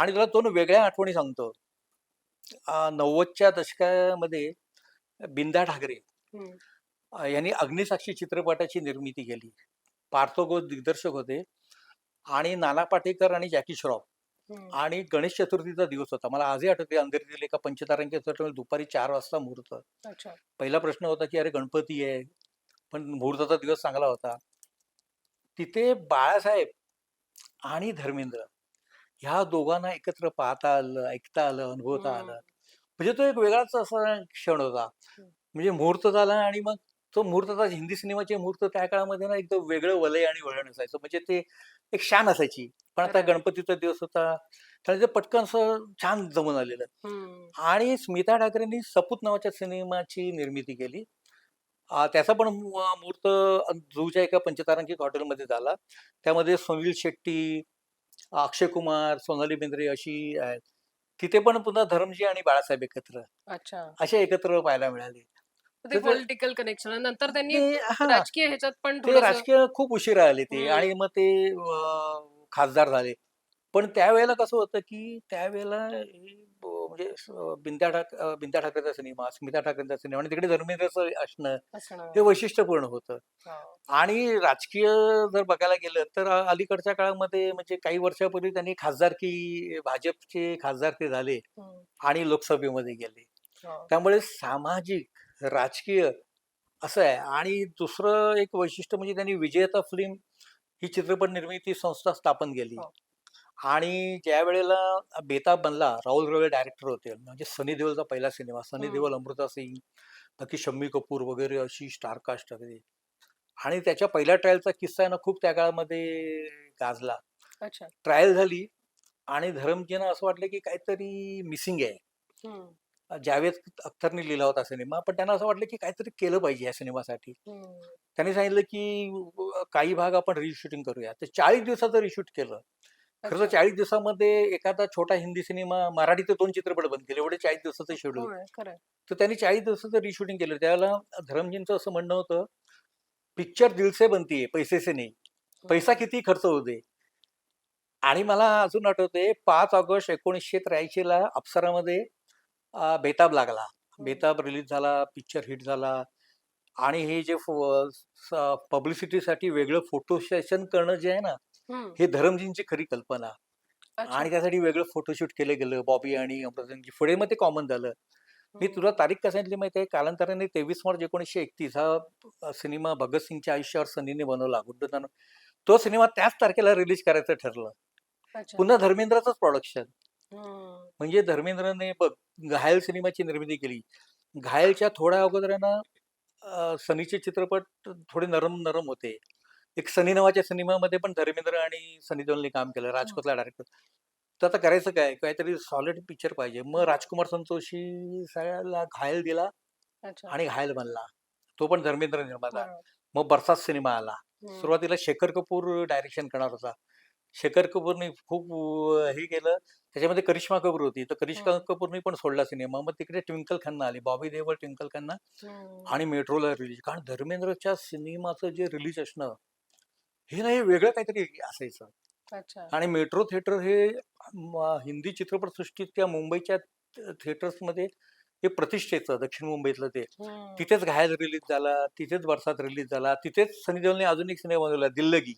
आणि तुला दोन वेगळ्या आठवणी सांगतो. नव्वदच्या दशकामध्ये बिंदा ठाकरे यांनी अग्निसाक्षी चित्रपटाची निर्मिती केली. पार्थोगोस दिग्दर्शक होते आणि नाना पाटेकर आणि जॅकी श्रॉफ. आणि गणेश चतुर्थीचा दिवस होता. मला आजही आठवते अंधेरीतील एका हॉटेलमध्ये दुपारी चार वाजता मुहूर्त. पहिला प्रश्न होता की अरे गणपती आहे. पण मुहूर्ताचा दिवस चांगला होता. तिथे बाळासाहेब आणि धर्मेंद्र ह्या दोघांना एकत्र पाहता आलं ऐकता आलं अनुभवता आलं. म्हणजे तो एक वेगळाच असा क्षण होता. म्हणजे मुहूर्त झाला आणि मग तो मुहूर्ताचा हिंदी सिनेमाचे मुहूर्त त्या काळामध्ये ना एकदम वेगळं वलय आणि वळण असायचं. म्हणजे ते एक शान असायची. पण आता. गणपतीचा दिवस होता. त्याला ते पटकन असं छान जमून आलेलं. आणि स्मिता ठाकरेंनी सपूत नावाच्या सिनेमाची निर्मिती केली. आ, त्याचा पण मुहूर्त जूच्या एका पंचतारांकित हॉटेलमध्ये झाला. त्यामध्ये सुनील शेट्टी अक्षय कुमार सोनाली बेंद्रे अशी आहेत. तिथे पण पुन्हा धरमजी आणि बाळासाहेब एकत्र. अच्छा. असे एकत्र पाहायला मिळाले. ते पॉलिटिकल कनेक्शन नंतर त्यांनी ते हा, राजकीय ह्याच्यात पण ते थोडंसं- राजकीय खूप उशिरा आले ते. हम्म. आणि मग ते अं, खासदार झाले. पण त्यावेळेला कसं होतं की त्यावेळेला म्हणजे बिंद्या ठाक बिंद्या ठाकरेचा सिनेमा स्मिता ठाकरेचा सिनेमा आणि तिकडे धर्मेंद्रचं असणं. हे वैशिष्ट्यपूर्ण होतं हा. आणि राजकीय जर बघायला गेलं तर अलीकडच्या काळामध्ये म्हणजे काही वर्षापूर्वी त्यांनी खासदारकी भाजपचे खासदार ते झाले. आणि लोकसभेमध्ये गेले हा. त्यामुळे सामाजिक राजकीय असं आहे आणि दुसरं एक वैशिष्ट्य म्हणजे त्यांनी विजेता फिल्म ही चित्रपट निर्मिती संस्था स्थापन केली हो. आणि ज्या वेळेला बेताब बनला राहुल रवे डायरेक्टर होते. म्हणजे सनी देओलचा पहिला सिनेमा सनी. देओल अमृता सिंग बाकी शम्मी कपूर वगैरे अशी स्टारकास्ट वगैरे आणि त्याच्या पहिल्या ट्रायलचा किस्सा आहे ना खूप त्या काळामध्ये गाजला. अच्छा. ट्रायल झाली आणि धरमजींना असं वाटलं की काहीतरी मिसिंग आहे. जावेद अख्तरने लिहिला होता सिनेमा पण त्यांना असं वाटलं की काहीतरी केलं पाहिजे या सिनेमासाठी. त्यांनी सांगितलं की काही भाग आपण रिशूटिंग करूया. तर चाळीस दिवसाचं रिशूट केलं. खरं. चाळीस दिवसामध्ये एखादा छोटा हिंदी सिनेमा मराठीचे दोन चित्रपट बंद केले एवढे चाळीस दिवसाचं शेड्यूल. तर त्यांनी चाळीस दिवसाचं रिशूटिंग केलं त्यावेळेला धरमजींचं असं म्हणणं होतं पिक्चर दिलसे बनतीये पैसेसे नाही पैसा किती खर्च दे आणि मला अजून आठवते पाच ऑगस्ट एकोणीसशे त्र्याऐंशी ला अप्सरामध्ये बेताब लागला हम्म. बेताब रिलीज झाला पिक्चर हिट झाला आणि हे जे पब्लिसिटीसाठी वेगळं फोटो सेशन करणं जे आहे ना. हे. धरमजींची खरी कल्पना. आणि त्यासाठी वेगळं फोटोशूट केलं गेलं बॉबी आणि अमृतंगी पुढे मग ते कॉमन झालं. मी. तुला तारीख काय सांगितली माहिती आहे? कालांतराने तेवीस मार्च एकोणीसशे एकतीस हा सिनेमा भगतसिंगच्या आयुष्यावर सनीने बनवला. गुड्डदान तो सिनेमा त्याच तारखेला रिलीज करायचं ठरलं. पुन्हा धर्मेंद्रचंच प्रोडक्शन. म्हणजे धर्मेंद्रने बघ घायल सिनेमाची निर्मिती केली. घायलच्या थोड्या अगोदर सनीचे चित्रपट थोडे नरम नरम होते. एक सनी नावाच्या सिनेमामध्ये पण धर्मेंद्र आणि सनी देओलने काम केलं राजकोटला डायरेक्टर तर आता करायचं काय? काहीतरी सॉलिड पिक्चर पाहिजे. मग राजकुमार संतोषी सगळ्याला घायल दिला अच्छा. आणि घायल बनला. तो पण धर्मेंद्र निर्माता. मग बरसात सिनेमा आला. सुरुवातीला शेखर कपूर डायरेक्शन करणार होता. शेखर कपूरने खूप हे केलं. त्याच्यामध्ये करिश्मा कपूर होती. तर करिश्मा. कपूरने पण सोडला सिनेमा. मग तिकडे ट्विंकल खन्ना आली. बॉबी देवल ट्विंकल खन्ना. आणि मेट्रोला रिलीज कारण धर्मेंद्रच्या सिनेमाचं जे रिलीज असणं हे ना हे वेगळं काहीतरी असायचं. आणि मेट्रो थिएटर हे हिंदी चित्रपटसृष्टीत मुंबईच्या थिएटर्समध्ये हे प्रतिष्ठेचं दक्षिण मुंबईतलं ते. तिथेच घायल रिलीज झाला तिथेच बरसात रिलीज झाला तिथेच सनी देओलने अजून एक सिनेमा बनवला दिल्लगी